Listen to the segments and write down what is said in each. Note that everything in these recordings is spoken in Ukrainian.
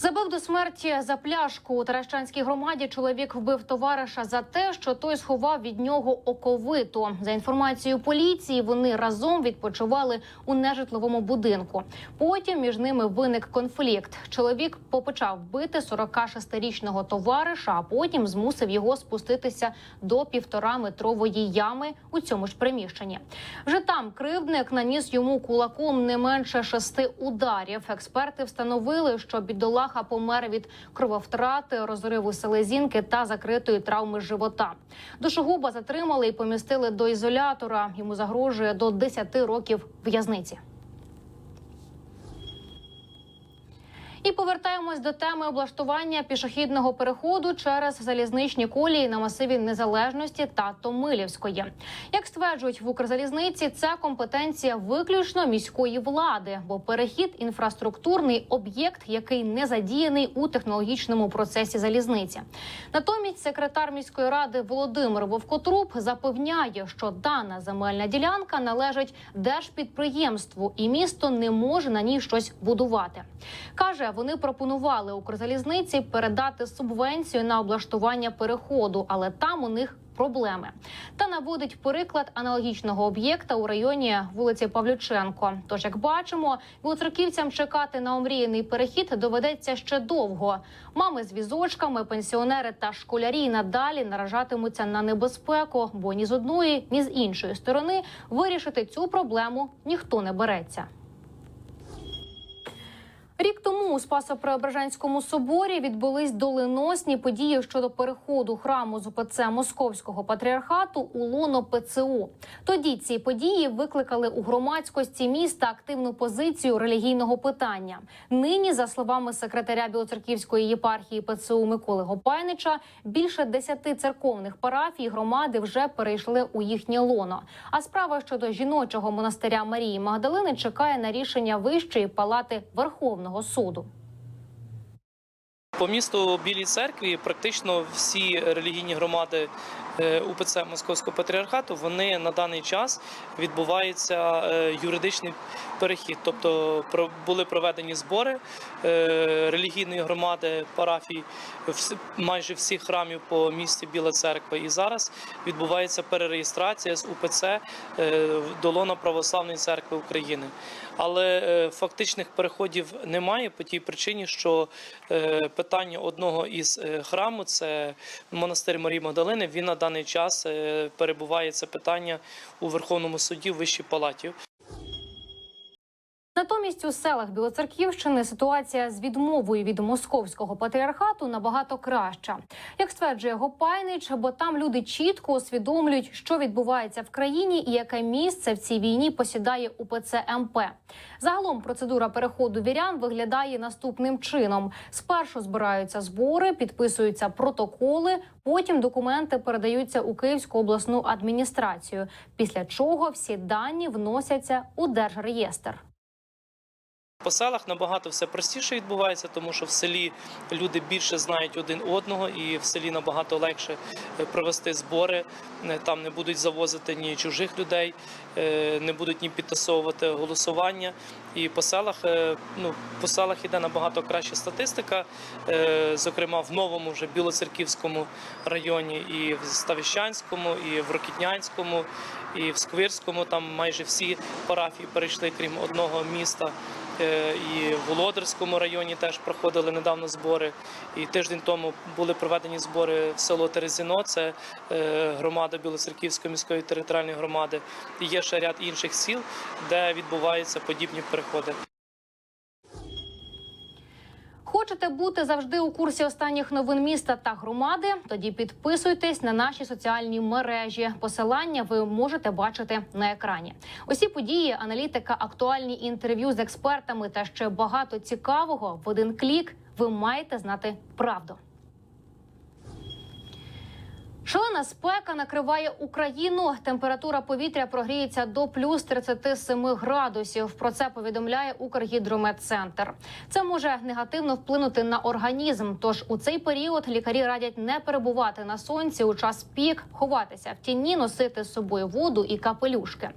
Забив до смерті за пляшку у Таращанській громаді. Чоловік вбив товариша за те, що той сховав від нього оковиту. За інформацією поліції, вони разом відпочивали у нежитловому будинку. Потім між ними виник конфлікт. Чоловік попочав бити 46-річного товариша, а потім змусив його спуститися до півтора метрової ями у цьому ж приміщенні. Вже там кривдник наніс йому кулаком не менше шести ударів. Експерти встановили, що бідолаха помер від крововтрати, розриву селезінки та закритої травми живота. Душогуба затримали і помістили до ізолятора. Йому загрожує до 10 років в'язниці. І повертаємось до теми облаштування пішохідного переходу через залізничні колії на масиві незалежності та Томилівської. Як стверджують в Укрзалізниці, це компетенція виключно міської влади, бо перехід інфраструктурний об'єкт, який не задіяний у технологічному процесі залізниці. Натомість секретар міської ради Володимир Вовкотруб запевняє, що дана земельна ділянка належить держпідприємству, і місто не може на ній щось будувати. каже, вони пропонували Укрзалізниці передати субвенцію на облаштування переходу, але там у них проблеми. Та наводить приклад аналогічного об'єкта у районі вулиці Павлюченко. Тож, як бачимо, білоцерківцям чекати на омріяний перехід доведеться ще довго. Мами з візочками, пенсіонери та школярі надалі наражатимуться на небезпеку, бо ні з одної, ні з іншої сторони вирішити цю проблему ніхто не береться. Рік тому у Спасо-Преображенському соборі відбулись доленосні події щодо переходу храму з УПЦ Московського патріархату у лоно ПЦУ. Тоді ці події викликали у громадськості міста активну позицію релігійного питання. Нині, за словами секретаря Білоцерківської єпархії ПЦУ Миколи Гопайнича, більше десяти церковних парафій громади вже перейшли у їхнє лоно. А справа щодо жіночого монастиря Марії Магдалини чекає на рішення Вищої палати Верховного суду. По місту Білій церкві практично всі релігійні громади е, УПЦ Московського патріархату вони на даний час відбувається е, юридичний перехід. Тобто були проведені збори е, релігійної громади парафій майже всіх храмів по місті Біла Церква. І зараз відбувається перереєстрація з УПЦ е, до лона Православної церкви України. Але е, фактичних переходів немає по тій причині, що е, питання одного із е, храму, це монастир Марії Магдалини. Він на даний час перебуває це питання у Верховному суді в Вищій палаті. Натомість у селах Білоцерківщини ситуація з відмовою від московського патріархату набагато краща. Як стверджує Гопайнич, бо там люди чітко усвідомлюють, що відбувається в країні і яке місце в цій війні посідає УПЦ МП. Загалом процедура переходу вірян виглядає наступним чином: спершу збираються збори, підписуються протоколи. Потім документи передаються у Київську обласну адміністрацію. Після чого всі дані вносяться у держреєстр. По селах набагато все простіше відбувається, тому що в селі люди більше знають один одного, і в селі набагато легше е, провести збори. Е, Там не будуть завозити ні чужих людей, е, не будуть ні підтасовувати голосування. І по селах, ну, по селах іде набагато краща статистика. Зокрема, в новому вже Білоцерківському районі, і в Ставищанському, і в Рокітнянському, і в Сквирському. Там майже всі парафії перейшли, крім одного міста. Е, І в Володарському районі теж проходили недавно збори. І тиждень тому були проведені збори в село Терезіно, це е, громада Білоцерківської міської територіальної громади. І є ще ряд інших сіл, де відбуваються подібні переходи. Хочете бути завжди у курсі останніх новин міста та громади? Тоді підписуйтесь на наші соціальні мережі. Посилання ви можете бачити на екрані. Усі події, аналітика, актуальні інтерв'ю з експертами та ще багато цікавого в один клік. Ви маєте знати правду. Шалена спека накриває Україну. Температура повітря прогріється до плюс 37 градусів. Про це повідомляє Укргідрометцентр. Це може негативно вплинути на організм. Тож у цей період лікарі радять не перебувати на сонці у час пік, ховатися в тіні, носити з собою воду і капелюшки.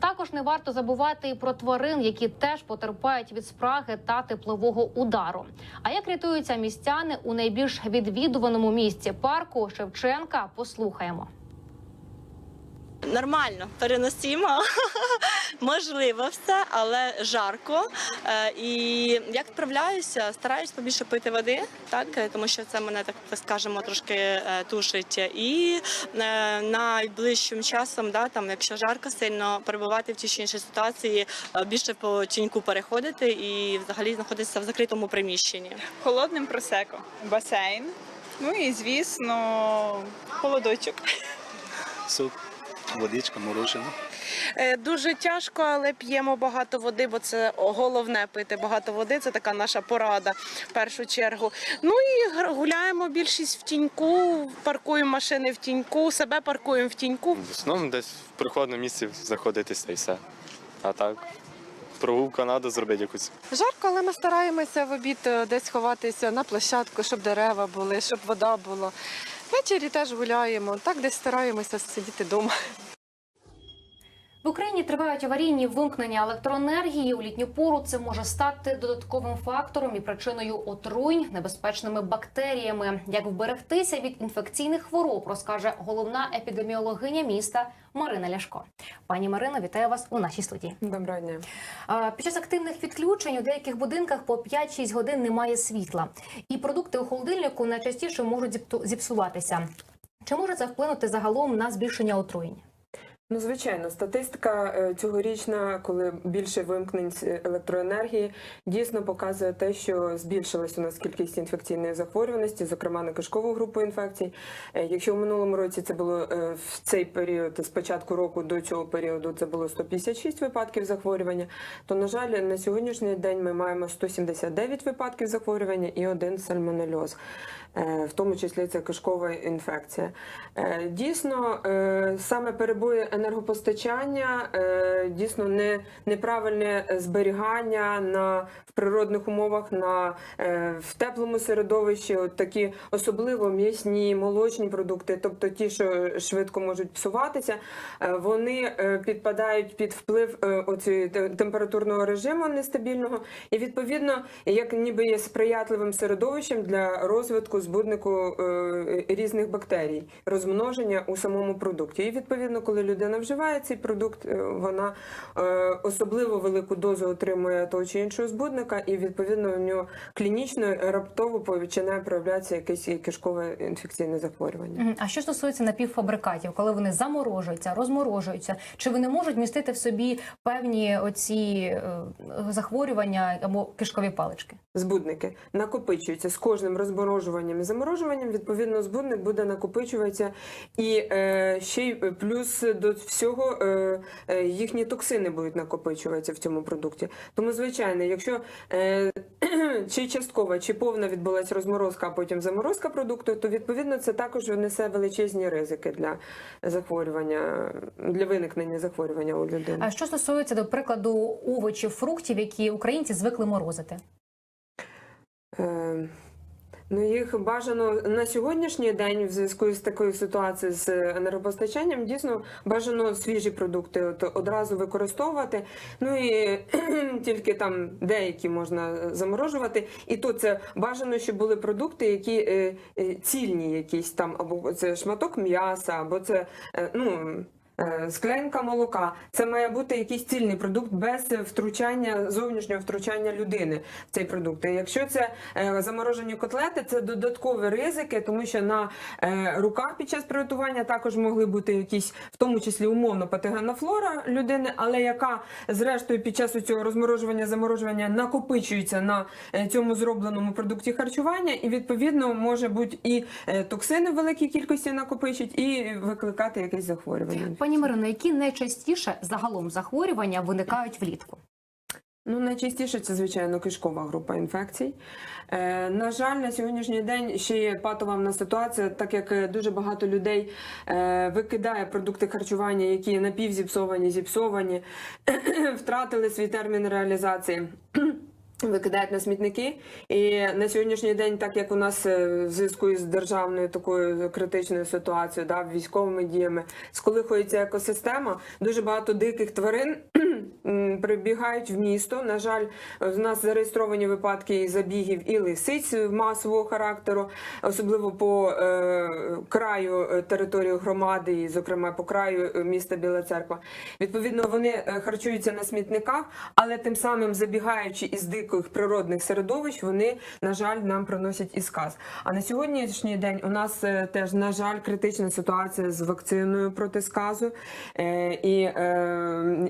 Також не варто забувати і про тварин, які теж потерпають від спраги та теплового удару. А як рятуються містяни у найбільш відвідуваному місці парку Шевченка? Послухаємо. Нормально, переносимо. Можливо, все, але жарко. Е, І як справляюся, стараюсь побільше пити води, так е, тому що це мене так скажемо трошки е, тушить. І найближчим часом, да, там, якщо жарко сильно перебувати в тій чи іншій ситуації, більше по тіньку переходити і взагалі знаходитися в закритому приміщенні. холодним просеко, басейн. Ну і звісно, холодочок. суп, водичка, морожене. Дуже тяжко, але п'ємо багато води, бо це головне пити багато води. Це така наша порада в першу чергу. Ну і гуляємо більшість в тіньку, паркуємо машини в тіньку, себе паркуємо в тіньку. В основному десь в прихожому місці заходитися і все. А так, прогулку Канаду зробити якусь. Жарко, але ми стараємося в обід е, десь ховатися на площадку, щоб дерева були, щоб вода була. Ввечері теж гуляємо. Так десь стараємося сидіти вдома. В Україні тривають аварійні вимкнення електроенергії. У літню пору це може стати додатковим фактором і причиною отруєнь небезпечними бактеріями. Як вберегтися від інфекційних хвороб, розкаже головна епідеміологиня міста Марина Ляшко. Пані Марино, вітаю вас у нашій студії. Доброго дня. Під час активних відключень у деяких будинках по 5-6 годин немає світла, і продукти у холодильнику найчастіше можуть зіпсуватися. Чи може це вплинути загалом на збільшення отруєнь? Ну, звичайно, статистика е, цьогорічна, коли більше вимкнень електроенергії, дійсно показує те, що збільшилась у нас кількість інфекційної захворюваності, зокрема на кишкову групу інфекцій. Е, Якщо в минулому році це було е, в цей період, з початку року до цього періоду, це було 156 випадків захворювання, то на жаль, на сьогоднішній день ми маємо 179 випадків захворювання і один сальмонельоз. В тому числі це кишкова інфекція. Дійсно, саме перебої енергопостачання, е, дійсно не, неправильне зберігання на, в природних умовах, на, е, в теплому середовищі, от такі особливо м'ясні, молочні продукти, тобто ті, що швидко можуть псуватися, е, вони підпадають під вплив е, температурного режиму нестабільного, і відповідно, як ніби є сприятливим середовищем для розвитку збуднику різних бактерій, розмноження у самому продукті. І відповідно, коли людина вживає цей продукт, е, вона е, особливо велику дозу отримує того чи іншого збудника, і відповідно у нього клінічно раптово починає проявлятися якесь кишкове інфекційне захворювання. А що стосується напівфабрикатів, коли вони заморожуються, розморожуються, чи вони можуть містити в собі певні оці е, захворювання або кишкові палички? збудники накопичуються з кожним розморожуванням і заморожуванням. Відповідно, збудник буде накопичуватися, і е, ще й плюс до всього е, е, їхні токсини будуть накопичуватися в цьому продукті. Тому, звичайно, якщо е, чи часткова, чи повна відбулася розморозка, а потім заморозка продукту, то відповідно це також несе величезні ризики для захворювання, для виникнення захворювання у людини. А що стосується до прикладу овочів, фруктів, які українці звикли морозити? Е, Ну, їх бажано на сьогоднішній день в зв'язку з такою ситуацією з енергопостачанням дійсно бажано свіжі продукти от, одразу використовувати. Ну і тільки там деякі можна заморожувати. І то це бажано, щоб були продукти, які е, е, цільні, якісь там, або це шматок м'яса, або це е, ну. Е, Склянка молока це має бути якийсь цільний продукт без втручання зовнішнього втручання людини в цей продукт. І Якщо це е, заморожені котлети, це додаткові ризики, тому що на е, руках під час приготування також могли бути якісь, в тому числі умовно патогенна флора людини, але яка зрештою під час цього розморожування заморожування накопичується на цьому зробленому продукті харчування, і відповідно може бути і токсини в великій кількості накопичить, і викликати якесь захворювання. Пані Марино, які найчастіше загалом захворювання виникають влітку? Ну, найчастіше це, звичайно, кишкова група інфекцій. Е, на жаль, на сьогоднішній день ще є патована ситуація, так як е, дуже багато людей е, викидає продукти харчування, які напівзіпсовані, зіпсовані, втратили свій термін реалізації. Викидають на смітники, і на сьогоднішній день, так як у нас е, в зв'язку із державною такою критичною ситуацією, да, військовими діями, сколихується екосистема, дуже багато диких тварин прибігають в місто. На жаль, в нас зареєстровані випадки забігів і лисиць масового характеру, особливо по е, краю е, території громади, і, зокрема по краю е, міста Біла Церква. Відповідно, вони е, харчуються на смітниках, але тим самим забігаючи із диких природних середовищ, вони, на жаль, нам приносять і сказ. А на сьогоднішній день у нас теж, на жаль, критична ситуація з вакциною проти сказу і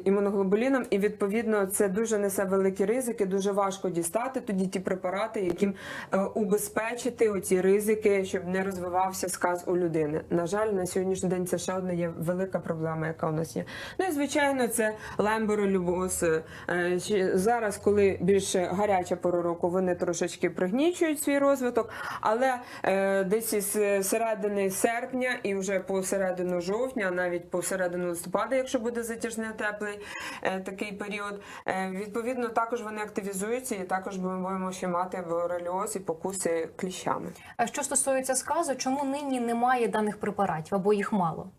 імуноглобуліном. І відповідно це дуже несе великі ризики. Дуже важко дістати тоді ті препарати, яким е, убезпечити оці ризики, щоб не розвивався сказ у людини. На жаль, на сьогоднішній день це ще одна є велика проблема, яка у нас є. Ну і звичайно, це лемборолюбоз. Е, Зараз, коли більш гаряча пора року, вони трошечки пригнічують свій розвиток, але е, десь із середини серпня і вже по середину жовтня, навіть по середину листопада, якщо буде затяжний теплий е, такий період, е, відповідно також вони активізуються і також ми будемо ще мати бореліоз і покуси кліщами. А що стосується сказу, чому нині немає даних препаратів або їх мало?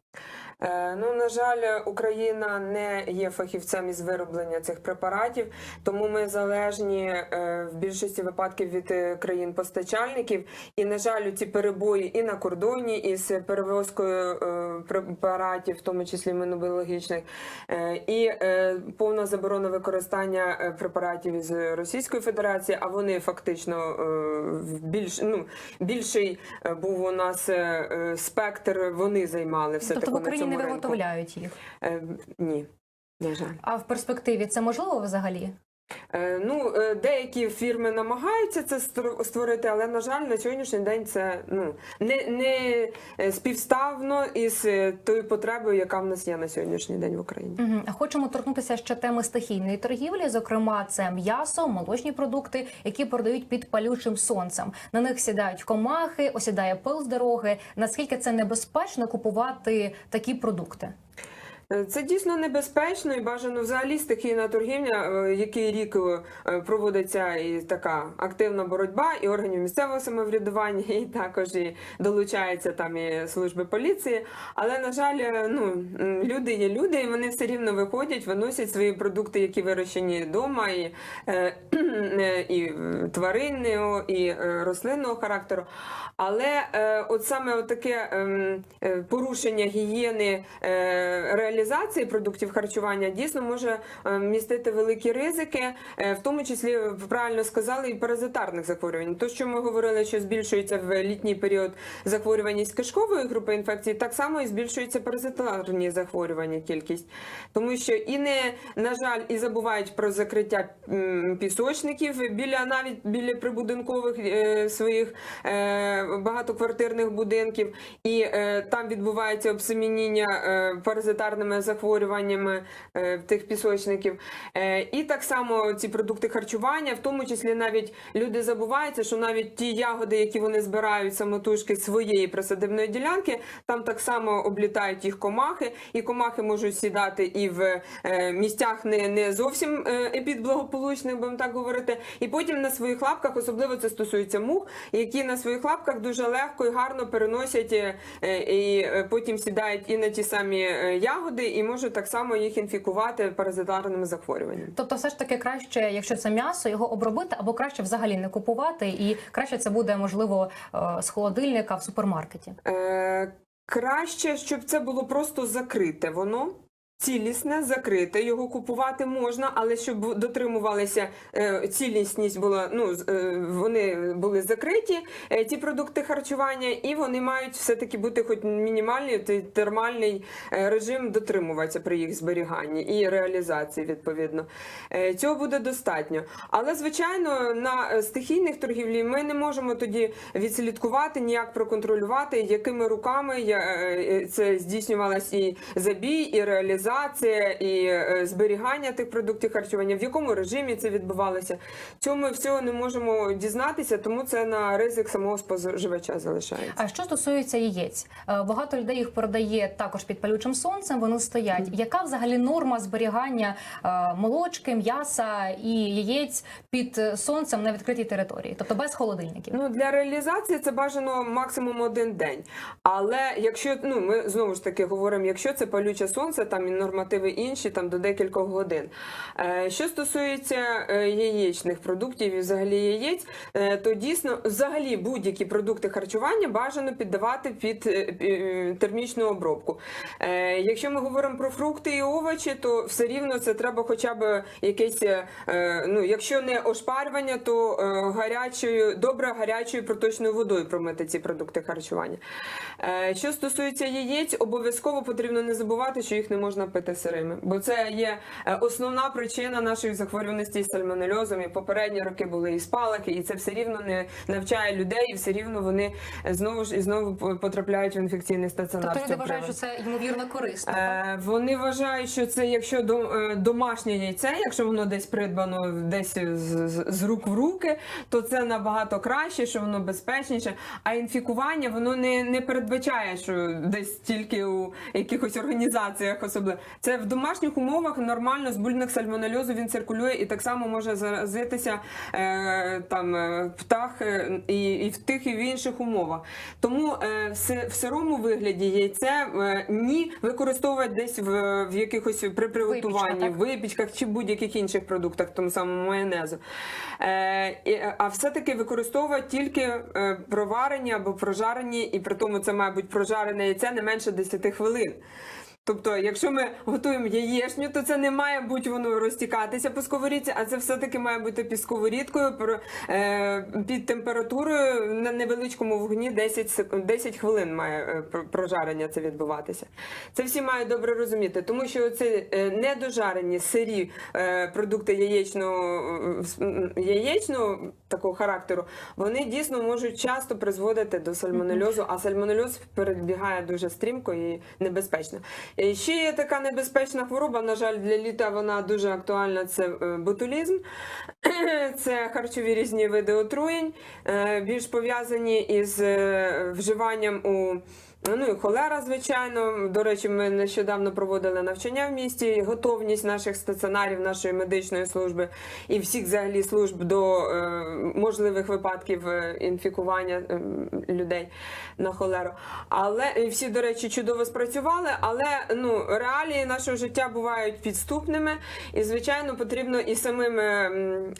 Е, Ну, на жаль, Україна не є фахівцем із вироблення цих препаратів, тому ми залежні е, в більшості випадків від е, країн-постачальників. І, на жаль, ці перебої і на кордоні, із перевозкою препаратів, в тому числі імунобіологічних, е, і повна заборона використання препаратів із Російської Федерації, а вони фактично більш ну більший був у нас спектр. Вони займали все тобто таки не виготовляють їх. Е, ні. На жаль, А в перспективі це можливо взагалі? Е, ну е, деякі фірми намагаються це створити, але на жаль, на сьогоднішній день це ну не, не е, співставно із тою потребою, яка в нас є на сьогоднішній день в Україні. Угу. Хочемо торкнутися ще теми стихійної торгівлі. Зокрема, це м'ясо, молочні продукти, які продають під палючим сонцем. На них сідають комахи, осідає пил з дороги. Наскільки це небезпечно купувати такі продукти? Е, Це дійсно небезпечно і бажано взагалі стихійна торгівля, е, який рік е, проводиться і така активна боротьба і органів місцевого самоврядування, і також і долучаються там і служби поліції. Але на жаль, ну люди є люди, і вони все рівно виходять, виносять свої продукти, які вирощені вдома, і, і тваринного, і рослинного характеру. Але от саме от таке ем, порушення гігієни е, реалізації продуктів харчування дійсно може е, містити великі ризики, е, в тому числі ви правильно сказали, і паразитарних захворювань. То, що ми говорили, що збільшується в літній період захворюваність кишкової групи інфекцій, так само і збільшується паразитарні захворювання кількість, тому що і не на жаль, і забувають про закриття пісочників біля навіть біля прибудинкових е, своїх е, багатоквартирних будинків, і е, там відбувається обсемініння е, паразитарними захворюваннями е, тих пісочників. Е, і так само ці продукти харчування, в тому числі навіть люди забуваються, що навіть ті ягоди, які вони збирають самотужки своєї присадибної ділянки, там так само облітають їх комахи, і комахи можуть сідати і в е, місцях не, не зовсім епідблагополучних, будемо так говорити. І потім на своїх лапках, особливо це стосується мух, які на своїх лапках дуже легко і гарно переносять і потім сідають і на ті самі е, ягоди, і можуть так само їх інфікувати паразитарними захворюваннями. Тобто, все ж таки краще, якщо це м'ясо, його обробити, або краще взагалі не купувати, і краще це буде можливо е, з холодильника в супермаркеті. Е, краще, щоб це було просто закрите воно. Цілісне, закрите, його купувати можна, але щоб дотримувалися е, цілісність була, ну е, вони були закриті, е, ті продукти харчування, і вони мають все-таки бути хоч мінімальний термальний режим дотримуватися при їх зберіганні і реалізації відповідно. Цього буде достатньо. Але звичайно, на стихійних торгівлі ми не можемо тоді відслідкувати, ніяк проконтролювати, якими руками це здійснювалась і забій, і реалізація. Реалізація і е, зберігання тих продуктів харчування, в якому режимі це відбувалося. Цього ми всього не можемо дізнатися, тому це на ризик самого споживача залишається. А що стосується яєць, Е, багато людей їх продає також під палючим сонцем. Вони стоять. Яка взагалі норма зберігання е, молочки, м'яса і яєць під сонцем на відкритій території, тобто без холодильників? Ну для реалізації це бажано максимум один день. Але якщо ну ми знову ж таки говоримо, якщо це палюче сонце, там і нормативи інші, там до декількох годин. Е, що стосується е, яєчних продуктів і взагалі яєць, е, то дійсно взагалі будь-які продукти харчування бажано піддавати під термічну обробку. Якщо ми говоримо про фрукти і овочі, то все рівно це треба хоча б якесь, ну якщо не ошпарювання, то гарячою, добре гарячою проточною водою промити ці продукти харчування. Що стосується яєць, обов'язково потрібно не забувати, що їх не можна пити сирими, бо це є е, основна причина нашої захворюваності з сальмонельозом. І попередні роки були і спалахи, і це все рівно не навчає людей, і все рівно вони знову ж і знову по- потрапляють в інфекційний стаціонар. Тобто люди вважають, що це ймовірно корисно. Е, вони вважають, що це якщо до, е, домашнє яйце, якщо воно десь придбано десь з, з, з рук в руки, то це набагато краще, що воно безпечніше. А інфікування воно не, не передбачає, що десь тільки у якихось організаціях особливо. Це в домашніх умовах нормально збульник сальмонельозу він циркулює і так само може заразитися е, там е, птах е, і, і в тих і в інших умовах. Тому е, в, сирому вигляді яйце е, ні використовувати десь в, в якихось при приготуванні, Випічка, випічках чи будь-яких інших продуктах, тому самому майонезу. Е, а все-таки використовувати тільки е, проварені або прожарені, і при тому це має бути прожарене яйце не менше 10 хвилин. Тобто, якщо ми готуємо яєчню, то це не має бути воно розтікатися по сковорідці, а це все-таки має бути під сковорідкою е, під температурою на невеличкому вогні 10, сек- 10 хвилин має е, прожарення це відбуватися. Це всі мають добре розуміти, тому що це недожарені сирі е, продукти яєчного, яєчного такого характеру, вони дійсно можуть часто призводити до сальмонельозу, а сальмонельоз перебігає дуже стрімко і небезпечно. І ще є така небезпечна хвороба. На жаль, для літа вона дуже актуальна. Це е, ботулізм, це харчові різні види отруєнь, е, більш пов'язані із е, вживанням у. Ну і холера, звичайно. До речі, ми нещодавно проводили навчання в місті, готовність наших стаціонарів, нашої медичної служби і всіх взагалі служб до е, можливих випадків е, інфікування е, людей на холеру. Але і всі, до речі, чудово спрацювали. Але ну реалії нашого життя бувають підступними, і звичайно потрібно і самим е,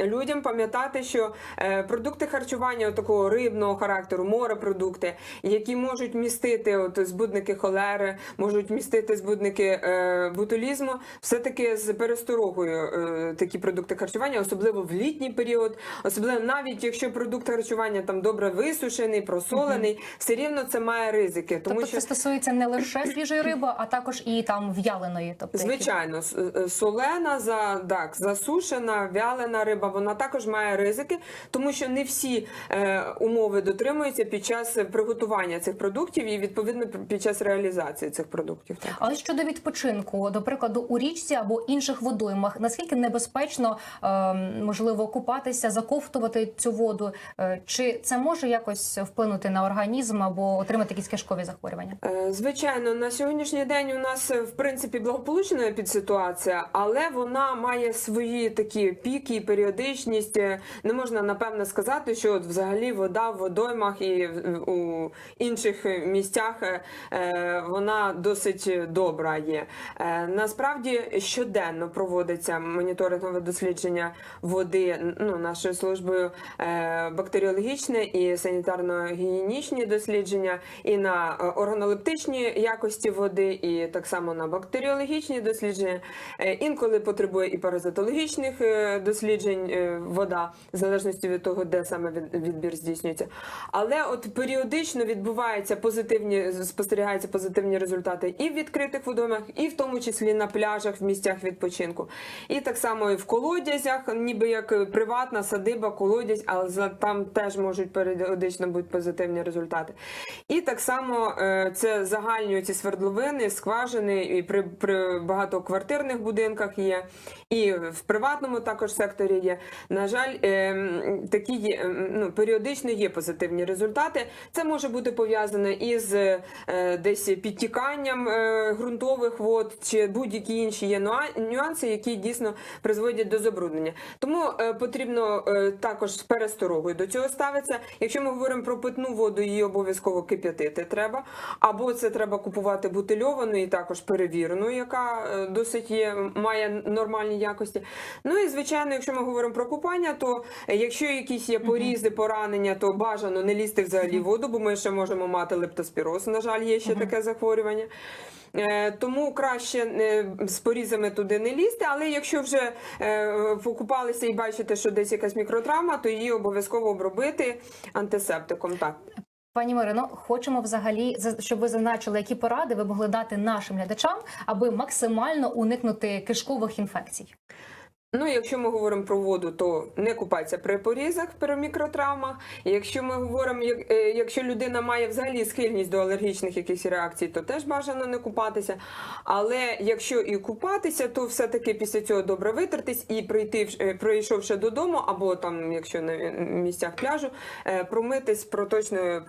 людям пам'ятати, що е, продукти харчування такого рибного характеру, морепродукти, які можуть містити от збудники холери, можуть містити збудники е, ботулізму, все-таки з пересторогою е, такі продукти харчування, особливо в літній період, особливо навіть якщо продукт харчування там добре висушений, просолений, все рівно це має ризики, тому тобто що це стосується не лише свіжої риби, а також і там в'яленої. Тобто Звичайно, е, солена, за, так, засушена, вялена риба, вона також має ризики, тому що не всі е, умови дотримуються під час приготування цих продуктів і відповідно під час реалізації цих продуктів. Так. Але щодо відпочинку, до прикладу, у річці або інших водоймах, наскільки небезпечно е, можливо купатися, заковтувати цю воду? Е, чи це може якось вплинути на організм або отримати якісь кишкові захворювання? Е, Звичайно, на сьогоднішній день у нас е, в принципі благополучна підситуація, але вона має свої такі піки, і періодичність. Не можна напевно сказати, що от взагалі вода в водоймах і у інших е, місцях е, е, вона досить добра є. Е, Насправді щоденно проводиться моніторингове дослідження води ну, нашою службою бактеріологічне і санітарно-гігієнічні дослідження, і на органолептичні якості води, і так само на бактеріологічні дослідження. Інколи потребує і паразитологічних досліджень вода, в залежності від того, де саме відбір здійснюється. Але от періодично відбуваються позитивні позитивні спостерігаються позитивні результати і в відкритих водоймах, і в тому числі на пляжах в місцях відпочинку. І так само і в колодязях, ніби як приватна садиба, колодязь, але там теж можуть періодично бути позитивні результати. І так само е, це загальні ці свердловини, скважини, і при, при багатоквартирних будинках є, і в приватному також секторі є. На жаль, е, такі ну, періодично є позитивні результати. Це може бути пов'язане із е, десь підтіканням е, ґрунтових вод чи будь-які інші є нюанси, які дійсно призводять до забруднення. Тому е, потрібно також з пересторогою до цього ставитися. Якщо ми говоримо про питну воду, її обов'язково кип'ятити треба, або це треба купувати бутильовану і також перевірену, яка досить є, має нормальні якості. Ну і звичайно, якщо ми говоримо про купання, то якщо якісь є порізи, поранення, то бажано не лізти взагалі в воду, бо ми ще можемо мати лептоспіроз. На жаль, є ще таке захворювання. Е, Тому краще е, з порізами туди не лізти, але якщо вже е, покупалися і бачите, що десь якась мікротравма, то її обов'язково обробити антисептиком. Так. Пані Марино, хочемо взагалі за- щоб ви зазначили, які поради ви могли дати нашим глядачам, аби максимально уникнути кишкових інфекцій. Ну, якщо ми говоримо про воду, то не купатися при порізах, при мікротравмах. Якщо ми говоримо, е, якщо людина має взагалі схильність до алергічних якихось реакцій, то теж бажано не купатися. Але якщо і купатися, то все-таки після цього добре витертись і прийти, е, прийшовши додому, або там, якщо на е, місцях пляжу, промитись проточною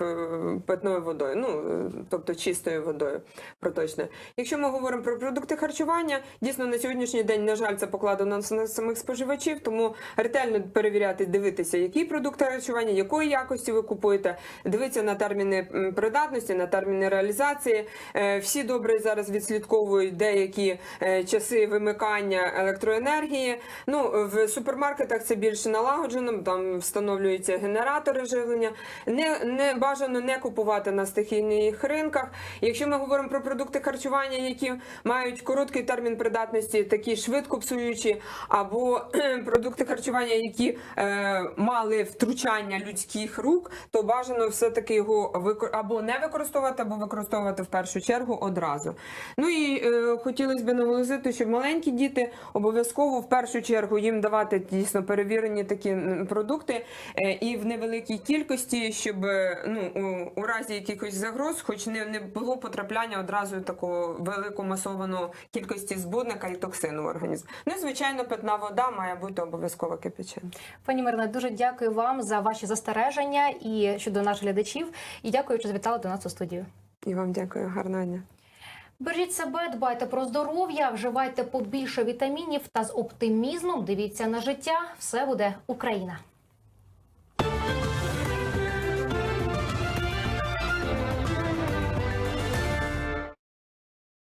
питною водою, ну тобто чистою водою проточною. Якщо ми говоримо про продукти харчування, дійсно на сьогоднішній день, на жаль, це покладено на самих споживачів, тому ретельно перевіряти, дивитися, які продукти харчування, якої якості ви купуєте, дивитися на терміни придатності, на терміни реалізації. Е, Всі добре зараз відслідковують деякі е, часи вимикання електроенергії. Ну в супермаркетах це більше налагоджено, там встановлюються генератори живлення. Не, не бажано не купувати на стихійних ринках. Якщо ми говоримо про продукти харчування, які мають короткий термін придатності, такі швидко псуючі, або продукти харчування, які е, мали втручання людських рук, то бажано все-таки його викор... або не використовувати, або використовувати в першу чергу одразу. Ну і е, хотілося б наголосити, що маленькі діти обов'язково в першу чергу їм давати дійсно перевірені такі продукти е, і в невеликій кількості, щоб е, ну у, у разі якихось загроз, хоч не, не було потрапляння одразу такого великомасованого кількості збудника і токсину в організм. Ну звичайно, питна вода має бути обов'язково кипячена. Пані Марина, дуже дякую вам за ваші застереження і щодо наших глядачів. І дякую, що завітали до нас у студію. І вам дякую, гарного дня. Бережіть себе, дбайте про здоров'я, вживайте побільше вітамінів та з оптимізмом дивіться на життя. Все буде Україна.